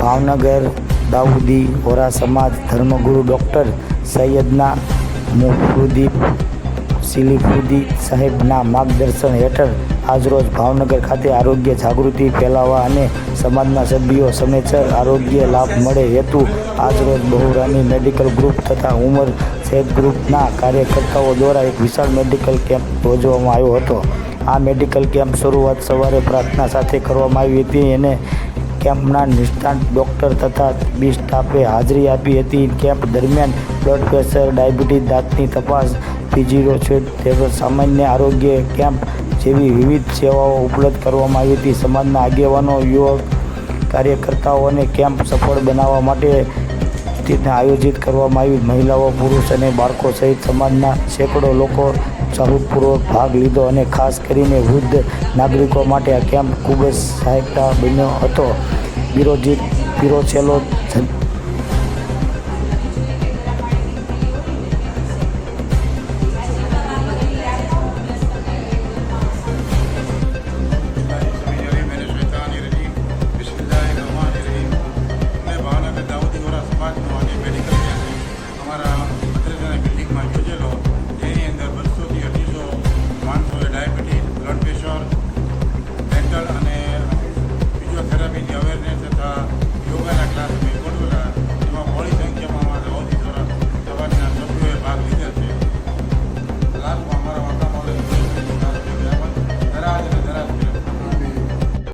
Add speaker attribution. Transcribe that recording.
Speaker 1: ભાવનગર, દાઉદી, વોરા સમાજ, ધર્મગુરુ ડૉક્ટર સૈયદના મુફરુદ્દીન સિલીફુદ્દી સાહેબના માર્ગદર્શન હેઠળ આજરોજ ભાવનગર ખાતે આરોગ્ય જાગૃતિ ફેલાવવા અને સમાજના સભ્યો સમયસર આરોગ્ય લાભ મળે હેતુ આજરોજ બહુરાની મેડિકલ ગ્રુપ તથા ઉમર શેખ ગ્રુપના કાર્યકર્તાઓ દ્વારા એક વિશાળ મેડિકલ કેમ્પ યોજવામાં આવ્યો હતો. આ મેડિકલ કેમ્પ શરૂઆત સવારે પ્રાર્થના સાથે કરવામાં આવી હતી અને કેમ્પના નિષ્ણાત ડૉક્ટર તથા બી સ્ટાફે હાજરી આપી હતી. કેમ્પ દરમિયાન બ્લડ પ્રેશર, ડાયાબિટીસ, દાંતની તપાસ ફિઝિયોથેરાપી તેમજ સામાન્ય આરોગ્ય કેમ્પ જેવી વિવિધ સેવાઓ ઉપલબ્ધ કરવામાં આવી હતી. સમાજના આગેવાનો, યુવક કાર્યકર્તાઓને કેમ્પ સફળ બનાવવા માટે તેને આયોજિત કરવામાં આવી. મહિલાઓ, પુરુષ અને બાળકો સહિત સમાજના સેંકડો લોકો સહૃદપૂર્વક ભાગ લીધો અને ખાસ કરીને વૃદ્ધ નાગરિકો માટે આ કેમ્પ ખૂબ જ સહાયતા બન્યો હતો. પીરોચેલો જન-